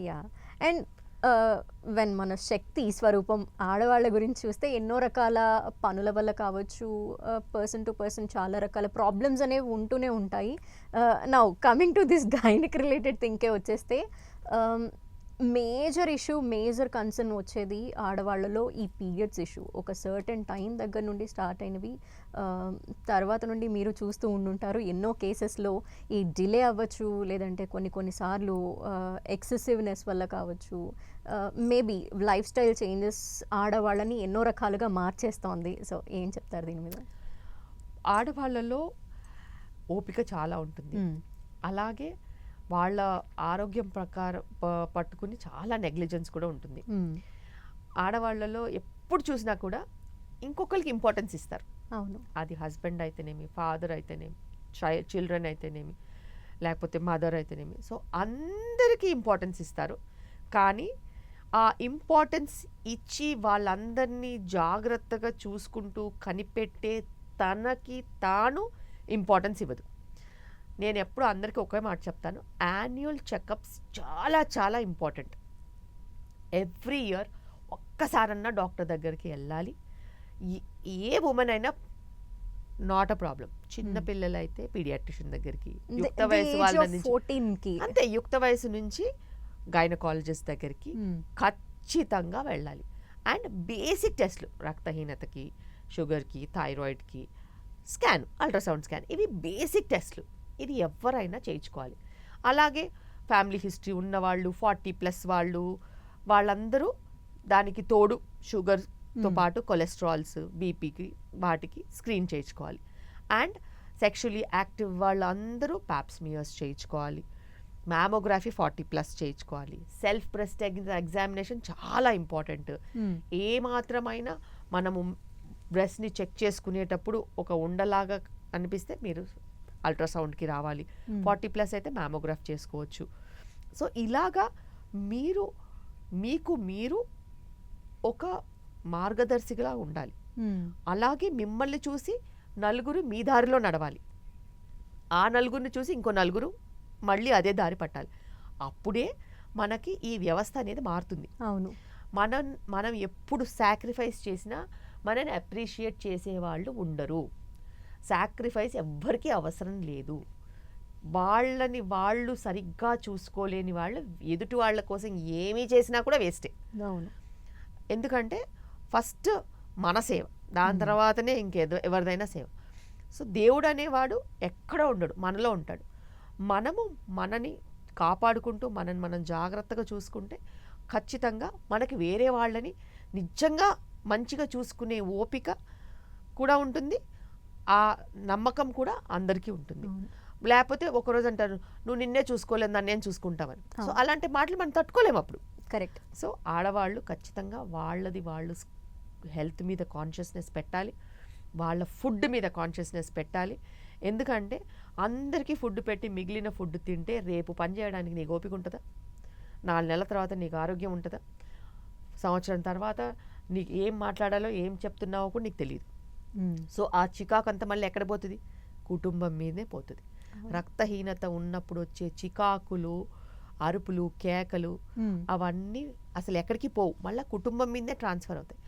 Yeah and when మన శక్తి స్వరూపం ఆడవాళ్ళ గురించి చూస్తే ఎన్నో రకాల పనుల వల్ల కావచ్చు పర్సన్ టు పర్సన్ చాలా రకాల ప్రాబ్లమ్స్ అనేవి ఉంటూనే ఉంటాయి. Now coming to this gynaec related థింకే వచ్చేస్తే um, major issue major concern వచ్చేది ఆడవాళ్ళలో ఈ పీరియడ్స్ ఇష్యూ. ఒక సర్టెన్ టైం దగ్గర నుండి స్టార్ట్ అయినవి తర్వాత నుండి మీరు చూస్తూ ఉండుంటారు. ఎన్నో కేసెస్లో ఈ డిలే అవ్వచ్చు లేదంటే కొన్ని కొన్నిసార్లు ఎక్సెసివ్నెస్ వల్ల కావచ్చు. మేబీ లైఫ్ స్టైల్ చేంజెస్ ఆడవాళ్ళని ఎన్నో రకాలుగా మార్చేస్తోంది. సో ఏం చెప్తారు దీని మీద? ఆడవాళ్ళలో ఓపిక చాలా ఉంటుంది. అలాగే వాళ్ళ ఆరోగ్యం ప్రకారం పట్టుకుని చాలా నెగ్లిజెన్స్ కూడా ఉంటుంది. ఆడవాళ్ళలో ఎప్పుడు చూసినా కూడా ఇంకొకరికి ఇంపార్టెన్స్ ఇస్తారు. అవును. అది హస్బెండ్ అయితేనేమి ఫాదర్ అయితేనేమి చిల్డ్రన్ అయితేనేమి లేకపోతే మదర్ అయితేనేమి. సో అందరికీ ఇంపార్టెన్స్ ఇస్తారు. కానీ ఆ ఇంపార్టెన్స్ ఇచ్చి వాళ్ళందరినీ జాగ్రత్తగా చూసుకుంటూ కనిపెట్టే తనకి తాను ఇంపార్టెన్స్ ఇవ్వదు. నేను ఎప్పుడు అందరికీ ఒకే మాట చెప్తాను. యాన్యువల్ చెకప్స్ చాలా చాలా ఇంపార్టెంట్. ఎవ్రీ ఇయర్ ఒక్కసారన్నా డాక్టర్ దగ్గరికి వెళ్ళాలి. ఏ ఉమెన్ అయినా నాట్ అ ప్రాబ్లం. చిన్న Hmm. పిల్లలు అయితే పీడియాట్రిషియన్ దగ్గరికి యుక్త వయసు వాళ్ళ of నుంచి 14 కి అంతే యుక్త వయసు నుంచి గైనకాలజిస్ట్ దగ్గరికి Mm. ఖచ్చితంగా వెళ్ళాలి. అండ్ బేసిక్ టెస్ట్లు రక్తహీనతకి షుగర్కి థైరాయిడ్కి స్కాన్ అల్ట్రాసౌండ్ స్కాన్ ఇవి బేసిక్ టెస్ట్లు. ఇది ఎవరైనా చేయించుకోవాలి. అలాగే ఫ్యామిలీ హిస్టరీ ఉన్నవాళ్ళు ఫార్టీ ప్లస్ వాళ్ళు వాళ్ళందరూ దానికి తోడు షుగర్తో. పాటు కొలెస్ట్రాల్స్ బీపీకి వాటికి స్క్రీన్ చేయించుకోవాలి. అండ్ సెక్షువలీ యాక్టివ్ వాళ్ళందరూ ప్యాప్స్మియర్స్ చేయించుకోవాలి. మ్యామోగ్రఫీ ఫార్టీ ప్లస్ చేయించుకోవాలి. సెల్ఫ్ బ్రెస్ట్ ఎగ్జామినేషన్ చాలా ఇంపార్టెంట్. ఏ మాత్రమైనా మనము బ్రెస్ట్ని చెక్ చేసుకునేటప్పుడు ఒక ఉండలాగా అనిపిస్తే మీరు అల్ట్రాసౌండ్కి రావాలి. ఫార్టీ ప్లస్ అయితే మ్యామోగ్రాఫ్ చేసుకోవచ్చు. సో ఇలాగా మీరు మీకు మీరు ఒక మార్గదర్శిగా ఉండాలి. అలాగే మిమ్మల్ని చూసి నలుగురు మీ దారిలో నడవాలి. ఆ నలుగురిని చూసి ఇంకో నలుగురు మళ్ళీ అదే దారి పట్టాలి. అప్పుడే మనకి ఈ వ్యవస్థ అనేది మారుతుంది. అవును. మనం మనం ఎప్పుడు సాక్రిఫైస్ చేసినా మనని అప్రిషియేట్ చేసేవాళ్ళు ఉండరు. సాక్రిఫైస్ ఎవ్వరికీ అవసరం లేదు. వాళ్ళని వాళ్ళు సరిగ్గా చూసుకోలేని వాళ్ళు ఎదుటి వాళ్ళ కోసం ఏమీ చేసినా కూడా వేస్టే. అవును. ఎందుకంటే ఫస్ట్ మన సేవ దాని. తర్వాతనే ఇంకేదో ఎవరిదైనా సేవ. సో దేవుడు అనేవాడు ఎక్కడ ఉండడు మనలో ఉంటాడు. మనము మనని కాపాడుకుంటూ మనని మనం జాగ్రత్తగా చూసుకుంటే ఖచ్చితంగా మనకి వేరే వాళ్ళని నిజంగా మంచిగా చూసుకునే ఓపిక కూడా ఉంటుంది. ఆ నమ్మకం కూడా అందరికీ ఉంటుంది. లేకపోతే ఒకరోజు అంటారు నువ్వు నిన్నే చూసుకోలేదు నన్ను నేను చూసుకుంటామని సో. అలాంటి మాటలు మనం తట్టుకోలేము అప్పుడు. కరెక్ట్. సో ఆడవాళ్ళు ఖచ్చితంగా వాళ్ళది వాళ్ళు హెల్త్ మీద కాన్షియస్నెస్ పెట్టాలి. వాళ్ళ ఫుడ్ మీద కాన్షియస్నెస్ పెట్టాలి. ఎందుకంటే అందరికీ ఫుడ్ పెట్టి మిగిలిన ఫుడ్ తింటే రేపు పని చేయడానికి నీకు ఓపిక ఉంటుందా? నాలుగు నెలల తర్వాత నీకు ఆరోగ్యం ఉంటుందా? సంవత్సరం తర్వాత నీకు ఏం మాట్లాడాలో ఏం చెప్తున్నావో కూడా నీకు తెలియదు సో ఆ చికాకు అంతా మళ్ళీ ఎక్కడ పోతుంది? కుటుంబం మీదే పోతుంది. రక్తహీనత ఉన్నప్పుడు వచ్చే చికాకులు అరుపులు కేకలు అవన్నీ అసలు ఎక్కడికి పోవు. మళ్ళీ కుటుంబం మీదే ట్రాన్స్ఫర్ అవుతాయి.